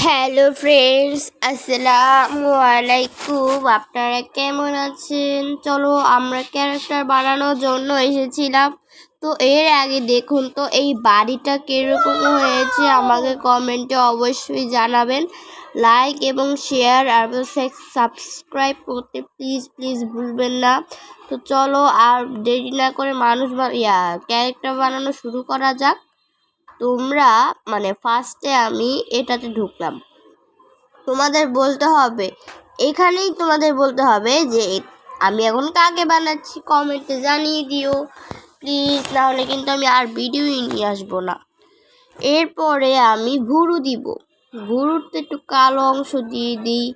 Hello friends আসসালামু আলাইকুম আপনারা কেমন আছেন চলো আমরা ক্যারেক্টার বানানোর জন্য এসেছিলাম তো এর আগে দেখুন তো এই বাড়িটা কীরকম হয়েছে আমাকে কমেন্টে অবশ্যই জানাবেন লাইক এবং শেয়ার আর সাবস্ক্রাইব করতে প্লিজ প্লিজ ভুলবেন না তো চলো আর দেরি না করে মানুষ বা- ইয়া ক্যারেক্টার বানানো শুরু করা যাক তোমরা মানে ফার্স্টে আমি এটাতে ঢুকলাম। তোমাদের বলতে হবে, এখানেই তোমাদের বলতে হবে যে, আমি এখন কাকে বানাচ্ছি? কমেন্টে জানিয়ে দিও। প্লিজ নাহলে কিন্তু আমি আর ভিডিওই নিয়ে আসব না। এরপরে আমি ভুরু দিব। ভুরুতে একটু কালো অংশ দিয়ে দিই।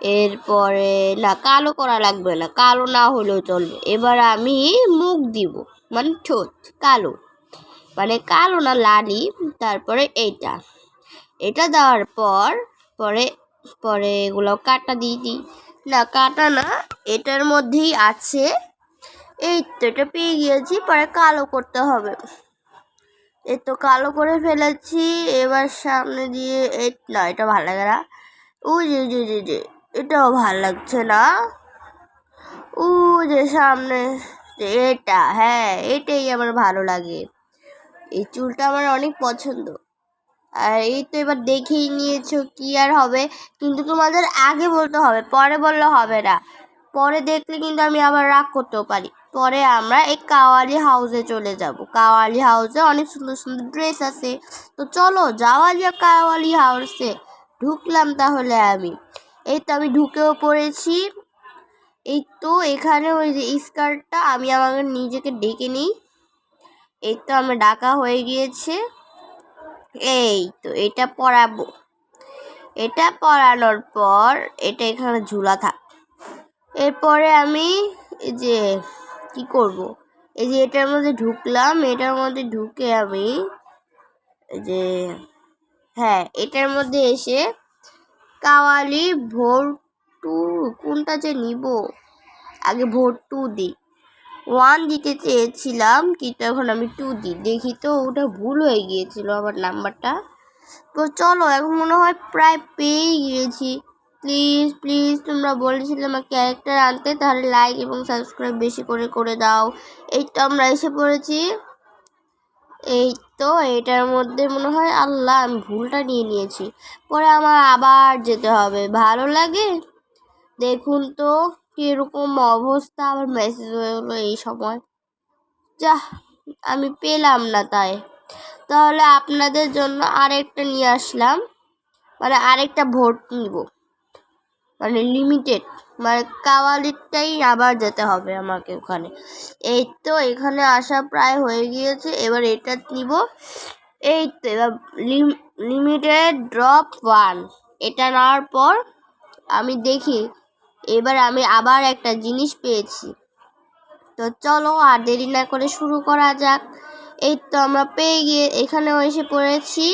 এরপরে, না, কালো করা লাগবে না। কালো না হলেও চলবে। এবার আমি মুখ দিব। মানে ঠোঁট, কালো। মানে কালো না লালি তারপরে এইটা। এটা দেওয়ার পর, পরে পরে এগুলো কাটা দিয়ে দিই। না, কাটা না, এটার মধ্যেই আছে। এই তো, এটা পেয়ে গিয়েছি, পরে কালো করতে হবে। এই তো, কালো করে ফেলেছি, এবার সামনে দিয়ে এই, না, এটা ভালো লাগে না। ও যে যে যে যে, এটাও ভালো লাগছে না। ও যে, সামনে এটা হ্যাঁ এটাই আমার ভালো লাগে। এই চুলটা আমার অনেক পছন্দ। আর এই তো এবার দেখেই নিয়েছো কি আর হবে। কিন্তু তোমাদের আগে বলতে হবে, পরে বললে হবে না। পরে দেখলে কিন্তু আমি আবার রাগ করতেও পারি। পরে আমরা এই কাওয়ালি হাউসে চলে যাব। কাওয়ালি হাউসে অনেক সুন্দর সুন্দর ড্রেস আছে। তো চলো যাওয়া যাক কাওয়ালি হাউসে ঢুকলাম তাহলে আমি। এই তো আমি ঢুকেও পড়েছি। এই তো এখানে ওই যে স্কার্টটা আমি আমাকে নিজেকে ডেকে নিই। এই তো আমার ডাকা হয়ে গিয়েছে। এই তো এটা পরাবো। এটা পরানোর পর এটা এখানে ঝুলা থাক। এরপরে আমি এই যে কি করব? এই যে এটার মধ্যে ঢুকলাম, এটার মধ্যে ঢুকে আমি যে হ্যাঁ এটার মধ্যে এসে কাওয়ালি ভোর টু কোনটা যে নিব? আগে ভোর টু দিই। ওয়ান দিতে চেয়েছিলাম, কিন্তু এখন আমি টু দিই। দেখি তো, ওটা ভুল হয়ে গিয়েছিল আমার নাম্বারটা তো চলো, এখন মনে হয় প্রায় পেয়েই গিয়েছি। প্লিজ প্লিজ তোমরা বলেছিলে আমার ক্যারেক্টার আনতে, তাহলে লাইক এবং সাবস্ক্রাইব বেশি করে করে দাও। এই তো আমরা এসে পড়েছি। এই তো, এটার মধ্যে মনে হয় আল্লাহ, আমি ভুলটা নিয়ে নিয়েছি। পরে আমার আবার যেতে হবে। ভালো লাগে? দেখুন তো। কীরকম অবস্থা আবার মেসেজ হয়ে গেলো এই সময়। যা আমি পেলাম না তাই। তাহলে আপনাদের জন্য আরেকটা নিয়ে আসলাম। মানে আরেকটা ভোট নিব। মানে লিমিটেড মানে কাওয়ালিরটাই আবার যেতে হবে আমাকে ওখানে। এই তো এখানে আসা প্রায় হয়ে গিয়েছে, এবার এটা নিব। এই তো এবার লিমিটেড ড্রপ ওয়ান এটা নেওয়ার পর আমি দেখি এবার আমি আবার একটা জিনিস পেয়েছি। তো চলো আর দেরি না করে শুরু করা যাক। এই তো আমরা পেয়ে গিয়ে এখানেও এসে পড়েছি।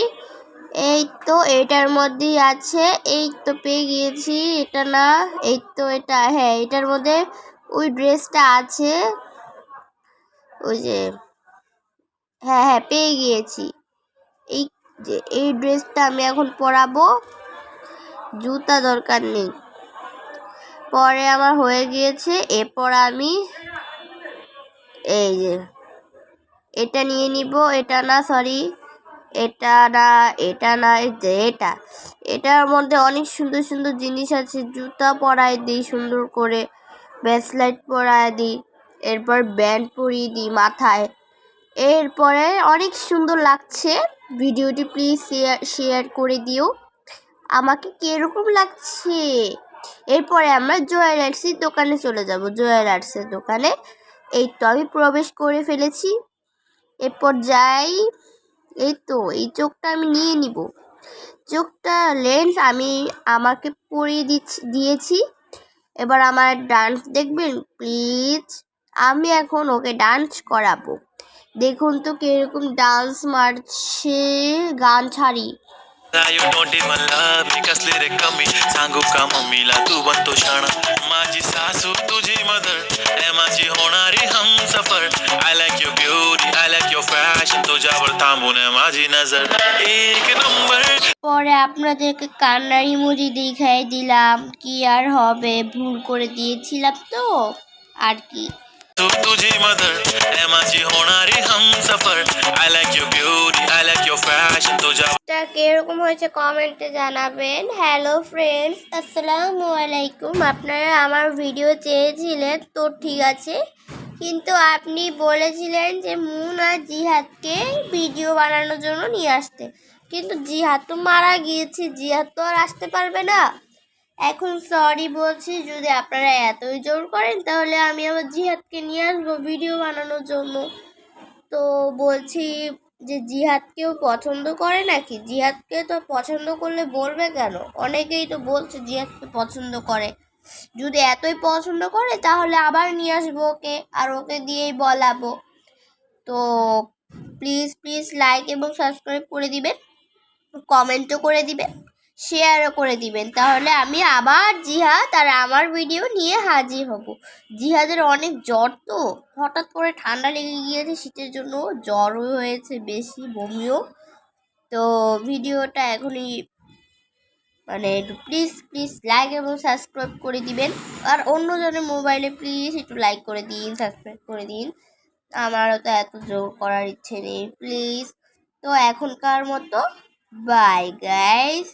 এই তো এটার মধ্যেই আছে। এই তো পেয়ে গিয়েছি। এটা না, এই তো এটা হ্যাঁ এটার মধ্যে ওই ড্রেসটা আছে। ওই যে হ্যাঁ হ্যাঁ পেয়ে গিয়েছি। এই যে, এই ড্রেসটা আমি এখন পরাবো। জুতা দরকার নেই। পরে আমার হয়ে গিয়েছে, এরপর আমি এই যে এটা নিয়ে নিব, এটা না সরি এটা না এটা না যে এটা। এটার মধ্যে অনেক সুন্দর সুন্দর জিনিস আছে, জুতা পরায় দিই, সুন্দর করে ব্রেসলেট পরায় দিই, এরপর ব্যান্ড পরিয়ে দিই মাথায়। এরপরে অনেক সুন্দর লাগছে, ভিডিওটি প্লিজ শেয়ার শেয়ার করে দিও। আমাকে কীরকম লাগছে? এরপরে আমরা জুয়েলার্সের দোকানে চলে যাব। জুয়েলার্সের দোকানে। এই তো আমি প্রবেশ করে ফেলেছি। এরপর যাই। এই তো, এই চোখটা আমি নিয়ে নিব। চোখটা, লেন্স আমি আমাকে পরিয়ে দিচ্ছি, দিয়েছি। এবার আমার ডান্স দেখবেন? প্লিজ, আমি এখন ওকে ডান্স করাবো। দেখুন তো কীরকম ডান্স মারছে গান ছাড়ি। you don't even love me कसली रे कमी सांगू का मम्मीला तू बनतो शाणा माझी सासू तुझी मदर ए माझी होणारी हम सफर I like your beauty I like your fashion तुझ्यावर थांबून आहे माझी नजर एक नंबर পরে আপনাদেরকে কান্নার ইমোজি দেখাই দিলাম কি আর হবে ভুল করে দিয়েছিলাম তো আর কি तू तुझी मदर ए माझी होणारी हम सफर I like your beauty I like your fashion तुझ्या টা কিরকম হয়েছে কমেন্টে জানাবেন হ্যালো ফ্রেন্ডস আসসালামু আলাইকুম আপনারা আমার ভিডিও চেয়েছিলেন তো ঠিক আছে কিন্তু আপনি বলেছিলেন যে মুন আর জিহাদকে ভিডিও বানানোর জন্য নিয়ে আসতে কিন্তু জিহাদ তো মারা গিয়েছে জিহাদ তো আর আসতে পারবে না এখন সরি বলছি, যদি আপনারা এতই জোর করেন, তাহলে আমি আমার জিহাদকে নিয়ে আসব ভিডিও বানানোর জন্য। তো বলছি যে জিহাদকেও পছন্দ করে নাকি? জিহাদকে তো পছন্দ করলে বলবে কেন? অনেকেই তো বলছে জিহাদকে পছন্দ করে। যদি এতই পছন্দ করে, তাহলে আবার নিয়ে আসব ওকে, আর ওকে দিয়েই বলাবো। তো প্লিজ প্লিজ লাইক এবং সাবস্ক্রাইব করে দিবেন। কমেন্টও করে দিবেন। শেয়ারও করে দিবেন। তাহলে আমি আবার জিহাদ আর আমার ভিডিও নিয়ে হাজির হব। জিহাদের অনেক জ্বর তো। হঠাৎ করে ঠান্ডা লেগে গিয়েছে, শীতের জন্য জ্বরও হয়েছে বেশি, বমিও। তো ভিডিওটা এখনই মানে একটু প্লিজ প্লিজ লাইক এবং সাবস্ক্রাইব করে দিবেন। আর অন্যজনের মোবাইলে প্লিজ একটু লাইক করে দিন সাবস্ক্রাইব করে দিন। আমারও তো এত জোর করার ইচ্ছে নেই প্লিজ তো এখনকার মতো বাই গাইস